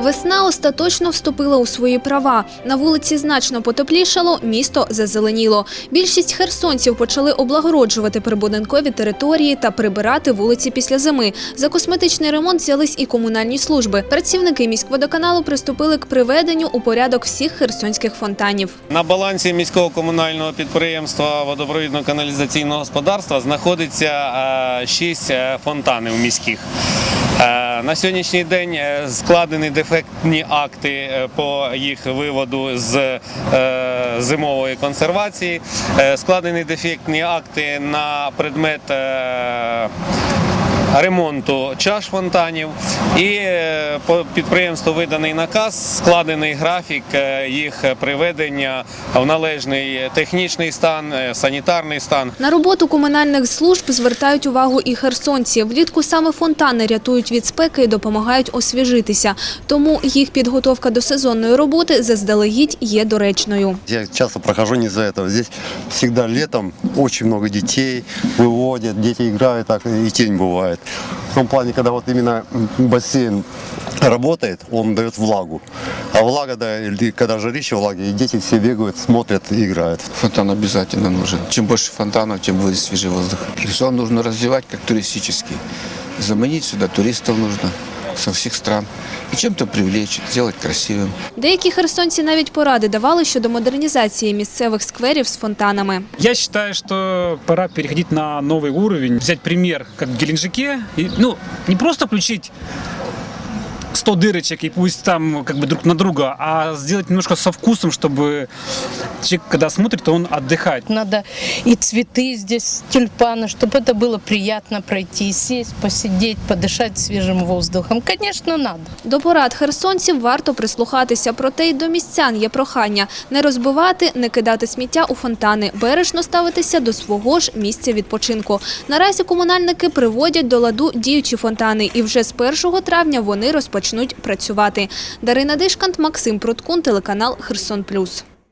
Весна остаточно вступила у свої права. На вулиці значно потеплішало, місто зазеленіло. Більшість херсонців почали облагороджувати прибудинкові території та прибирати вулиці після зими. За косметичний ремонт взялись і комунальні служби. Працівники міськводоканалу приступили к приведенню у порядок всіх херсонських фонтанів. На балансі міського комунального підприємства водопровідно-каналізаційного господарства знаходиться е, шість е, фонтанів міських. На сьогоднішній день е, складені дефектні акти е, по їх виводу з е, зимової консервації, складені дефектні акти на предмет ремонту чаш фонтанів і е, по підприємству виданий наказ, складений графік е, їх приведення в належний технічний стан, е, санітарний стан. На роботу комунальних служб звертають увагу і херсонці. Влітку саме фонтани рятують від спеки і допомагають освіжитися. Тому їх підготовка до сезонної роботи заздалегідь є доречною. Я часто прохожу не из-за этого. Здесь всегда летом очень много детей выводят, дети играют, так и тень бывает. В том плане, когда вот именно бассейн работает, он дает влагу. А влага, да, когда жарище влаги, и дети все бегают, смотрят и играют. Фонтан обязательно нужен. Чем больше фонтанов, тем будет свежий воздух. Херсон нужно развивать как туристический. Заманить сюда туристов нужно со всіх стран. і чем-то привлечь, сделать красивим. Деякі херсонці навіть поради давали щодо модернізації місцевих скверів з фонтанами. Я считаю, що пора переходити на новий уровень, взяти примір, как в Геленджике, І, ну, не просто включить 100 дырочек и пусть там как бы друг на друга, а сделать немножко со вкусом, чтобы человек, когда смотрит, то он отдыхает. Надо и цветы здесь, тюльпаны, чтобы это было приятно пройти, сесть, посидеть, подышать свежим воздухом. Конечно, надо. До порад херсонців варто прислухатися, проте й до містян є прохання не розбивати, не кидати сміття у фонтани, бережно ставитися до свого ж місця відпочинку. Наразі комунальники приводять до ладу діючі фонтани, і вже з 1 травня вони розпочнуть працювати. Дарина Дишкант, Максим Проткун, телеканал Херсон Плюс.